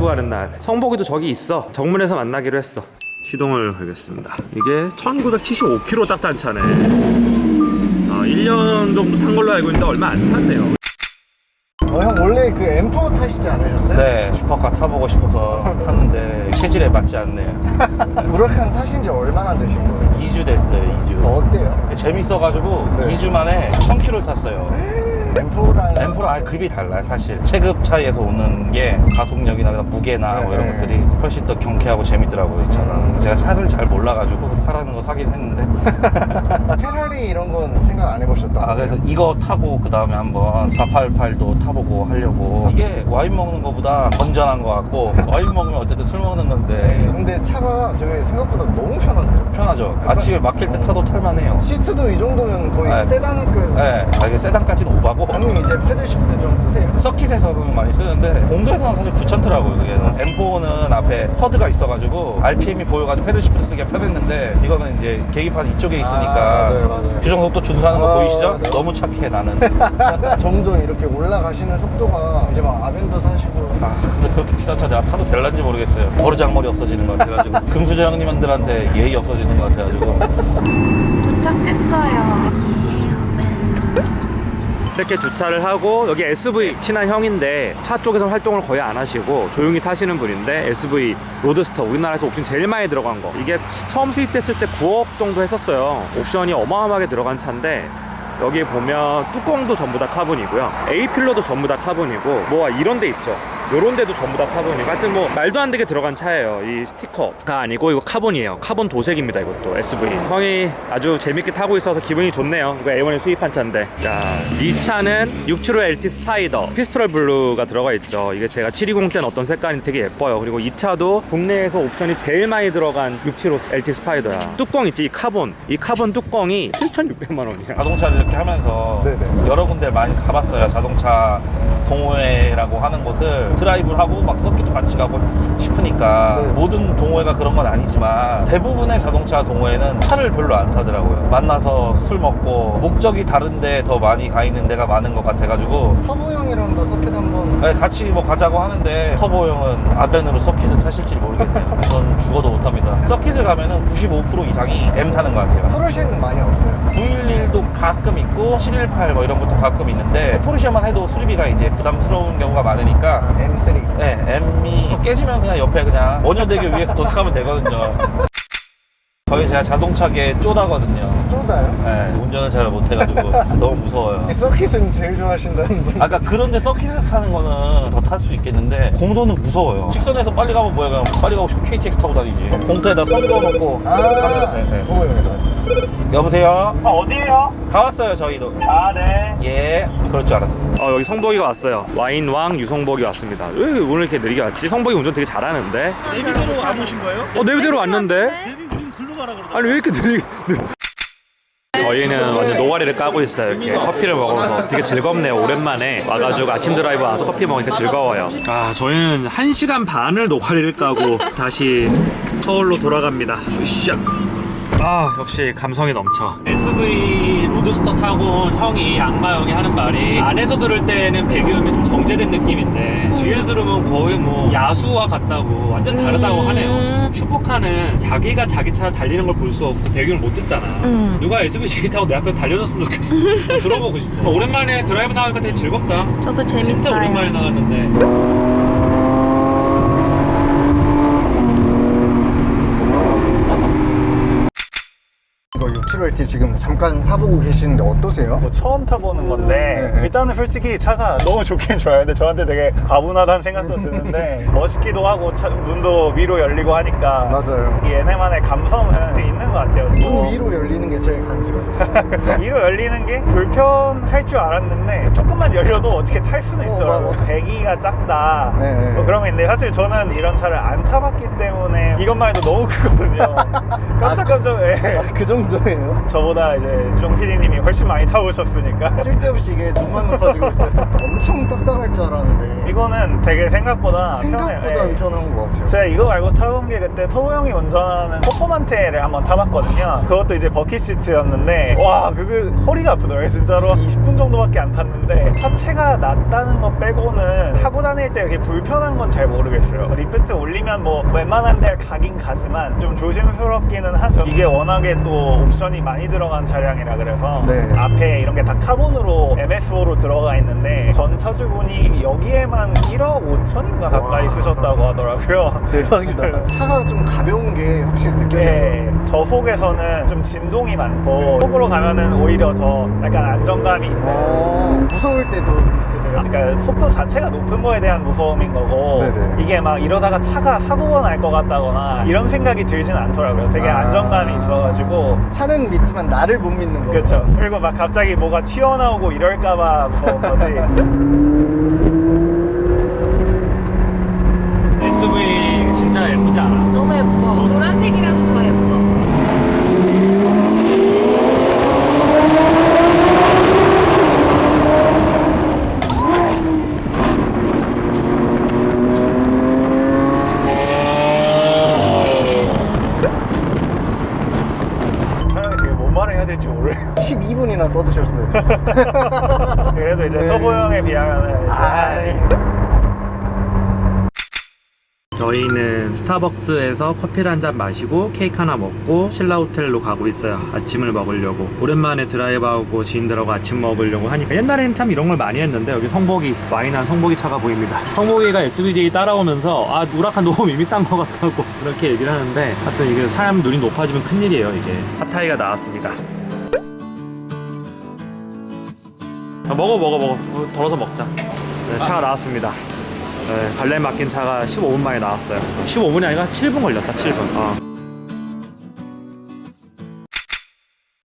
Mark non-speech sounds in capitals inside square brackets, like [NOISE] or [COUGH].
드라이브 가는 날 성복이도 저기 있어 정문에서 만나기로 했어 시동을 걸겠습니다 이게 1975km 딱단 차네 어, 1년 정도 탄 걸로 알고 있는데 얼마 안 탔네요 어, 형 원래 그 M4 타시지 않으셨어요? 네, 슈퍼카 타보고 싶어서 탔는데 체질에 맞지 않네요. [LAUGHS] 우라칸 타신 지 얼마나 되신 거예요? 2주 됐어요, 2주. 어, 어때요? 재밌어가지고 네. 2주 만에 1000km 탔어요. [LAUGHS] M4랑 엠프랑 아예 급이 달라요, 사실. 체급 차이에서 오는 게 가속력이나 무게나 뭐 이런 네. 것들이 훨씬 더 경쾌하고 재밌더라고요, 이 차가. 제가 차를 잘 몰라가지고 사라는 거 사긴 했는데. [LAUGHS] 페라리 이런 건 생각 안 해보셨다. 아, 그래서 이거 타고 그 다음에 한번 488도 타보고 하려고. 이게 와인 먹는 거보다 건전한 거 같고, 와인 먹으면 어쨌든 술 먹는 건데. 근데 차가 저기 생각보다 너무 편한데요? 편하죠. 아침에 막힐 때 타도 탈만해요. 시트도 이 정도면 거의 네. 세단급. 네, 아, 이게 세단까지는 오바고. 형님 이제 패들 시프트 좀 쓰세요. 서킷에서는 많이 쓰는데 공도에서는 사실 귀찮더라고요. 그게 M4는 앞에 허드가 있어가지고 RPM이 보여가지고 패들 시프트 쓰기가 편했는데 이거는 이제 계기판 이쪽에 있으니까 아, 맞아요, 맞아요. 규정 속도 준수하는 거 아, 보이시죠? 네. 너무 착해 나는. [LAUGHS] 점점 이렇게 올라가시는 속도가 이제 막 아벤더 사시고 아 근데 그렇게 비싼 차 내가 타도 될란지 모르겠어요. 버르장머리 없어지는 것 같아가지고 [LAUGHS] 금수저 형님들한테 예의 없어지는 것 같아가지고 도착했어요. 이렇게 주차를 하고 여기 SV 친한 형인데 차 쪽에서 활동을 거의 안 하시고 조용히 타시는 분인데 SV 로드스터 우리나라에서 옵션 제일 많이 들어간 거. 이게 처음 수입됐을 때 9억 정도 했었어요. 옵션이 어마어마하게 들어간 차인데 여기 보면 뚜껑도 전부 다 카본이고요. A 필러도 전부 다 카본이고 뭐 이런 데 있죠 요런 데도 전부 다 카본이고 하여튼 뭐 말도 안 되게 들어간 차예요. 이 스티커가 아니고 이거 카본이에요. 카본 도색입니다 이것도. SV 형이 아주 재밌게 타고 있어서 기분이 좋네요. 이거 A1에 수입한 차인데. 자이 차는 675 LT 스파이더. 피스트럴 블루가 들어가 있죠. 이게 제가 720 때는 어떤 색깔이 되게 예뻐요. 그리고 이 차도 국내에서 옵션이 제일 많이 들어간 675 LT 스파이더야. 뚜껑 있지 이 카본. 이 카본 뚜껑이 7,600만 원이야. 자동차를 이렇게 하면서 네네. 여러 군데 많이 가봤어요. 자동차 동호회라고 하는 곳을 드라이브를 하고 막 서킷도 같이 가고 싶으니까 네. 모든 동호회가 그런 건 아니지만 대부분의 자동차 동호회는 차를 별로 안 타더라고요. 만나서 술 먹고 목적이 다른데 더 많이 가 있는 데가 많은 것 같아가지고 터보 형이랑도 서킷 한번 네, 같이 뭐 가자고 하는데 터보 형은 아벤으로 서킷을 타실지 모르겠네요. 전 죽어도 못합니다. 서킷을 가면은 95% 이상이 M 타는 것 같아요. 포르쉐는 많이 없어요. 911도 가끔 있고 718 뭐 이런 것도 가끔 있는데 포르쉐만 해도 수리비가 이제 부담스러운 경우가 많으니까 아, M3. 네, M이 깨지면 그냥 옆에 그냥 원효대교 위에서 도색하면 되거든요. 거의 제가 자동차계 쪼다거든요. 쪼다요? 네, 운전을 잘 못해가지고 [LAUGHS] 너무 무서워요. 서킷은 제일 좋아하신다는 분. 아까 그런데 서킷에서 타는 거는 더 탈 수 있겠는데 공도는 무서워요. 직선에서 빨리 가면 뭐야 그냥 빨리 가고 싶으면 KTX 타고 다니지. 공터에다 선 그어놓고 아, 네, 네. 터보 형이다. 여보세요? 아, 어디에요? 다 왔어요 저희도. 아, 네. 예, 그럴 줄 알았어. 어 여기 성복이가 왔어요 와인왕 유성복이 왔습니다 왜 오늘 이렇게 느리게 왔지? 성복이 운전 되게 잘하는데 내비대로 안 오신 거예요? 어 내비대로 왔는데? 내비 가라 그러더라고요. 아니 왜 이렇게 느리게 저희는 완전 노가리를 까고 있어요. 이렇게 커피를 먹어서. 되게 즐겁네요. 오랜만에 와가지고 아침 드라이브 와서 커피 먹으니까 즐거워요. 아 저희는 1 시간 반을 노가리를 까고 다시 서울로 돌아갑니다. 으쌰 아 역시 감성이 넘쳐. SV 로드스터 타고 온 형이 악마 형이 하는 말이 안에서 들을 때는 배기음이 좀 정제된 느낌인데 뒤에서 들으면 거의 뭐 야수와 같다고 완전 다르다고 하네요. 슈퍼카는 자기가 자기 차 달리는 걸 볼 수 없고 배기음을 못 듣잖아. 음. 누가 SVJ 타고 내 앞에서 달려줬으면 좋겠어. 들어보고 싶어. [LAUGHS] 오랜만에 드라이브 나가니까 되게 즐겁다. 저도 진짜 재밌어요. 오랜만에 나갔는데 675LT 지금 잠깐 타보고 계시는데 어떠세요? 뭐 처음 타보는 건데 네. 일단은 솔직히 차가 너무 좋긴 좋아요. 근데 저한테 되게 과분하다는 생각도 드는데 멋있기도 하고 차, 문도 위로 열리고 하니까 맞아요. 이 얘네만의 감성은 있는 것 같아요. 문뭐 위로 열리는 게 제일 간지 같아요. [LAUGHS] 위로 열리는 게 불편할 줄 알았는데 조금만 열려도 어떻게 탈 수는 어, 있더라고요. 맞아. 배기가 작다 네, 네. 뭐 그런 게 있는데 사실 저는 이런 차를 안 타봤기 때문에 이것만 해도 너무 크거든요. [LAUGHS] 깜짝깜짝 예. 그 정도예요? 저보다 이제 종 PD님이 훨씬 많이 타보셨으니까 [LAUGHS] 쓸데없이 이게 눈만 높아지고 있어요. 엄청 딱딱할 줄 알았는데 이거는 되게 생각보다 생각보다 편해요. 예. 편한 것 같아요. 제가 이거 말고 타본 게 그때 터보 형이 운전하는 포포만테를 한번 타봤거든요. 그것도 이제 버킷 시트였는데 와 그거 허리가 아프더라고요 진짜로 20분 정도밖에 안 탔는데 차체가 낮다는 거 빼고는 타고 다닐 때 이렇게 불편한 건 잘 모르겠어요 리프트 올리면 뭐 웬만한 데 가긴 가지만 좀 조심스럽기는 하죠 이게 워낙에 또 옵션이 많이 들어간 차량이라 그래서 네. 앞에 이런 게 다 카본으로 MSO로 들어가 있는데 전 차주분이 여기에만 1억 5천인가 가까이 와. 쓰셨다고 하더라고요 대박이다. [LAUGHS] 차가 좀 가벼운 게 확실히 느껴져요. 네, 저속에서는 좀 진동이 많고 속으로 가면은 오히려 더 약간 안정감이 있는 어, 무서울 때도 있으세요? 그러니까 속도 자체가 높은 거에 대한 무서움인 거고 네네. 이게 막 이러다가 차가 사고가 날 것 같다거나 이런 생각이 들진 않더라고요 되게 아. 안정감이 있어가지고 차는 믿지만 나를 못 믿는 거. 그렇죠 그리고 막 갑자기 뭐가 튀어나오고 이럴까봐 무서운 거지 [LAUGHS] 12분이나 떠드셨어요. [LAUGHS] 그래도 이제 네. 터보형에 비하면은 아, 저희는 스타벅스에서 커피를 한 잔 마시고 케이크 하나 먹고 신라 호텔로 가고 있어요. 아침을 먹으려고. 오랜만에 드라이브하고 지인들하고 아침 먹으려고 하니까 옛날에는 참 이런 걸 많이 했는데 여기 성복이 와인한 성복이 차가 보입니다. 성복이가 SVJ 따라오면서 아 우라칸 너무 밋밋한 것 같다고 [LAUGHS] 그렇게 얘기를 하는데 하여튼 이게 사람 눈이 높아지면 큰일이에요 이게. 핫타이가 나왔습니다. 아, 먹어 먹어 먹어 어, 덜어서 먹자. 네, 차가 나왔습니다. 네, 갈래 맡긴 차가 15분 만에 나왔어요. 15분이 아니라 7분 걸렸다, 7분. 어.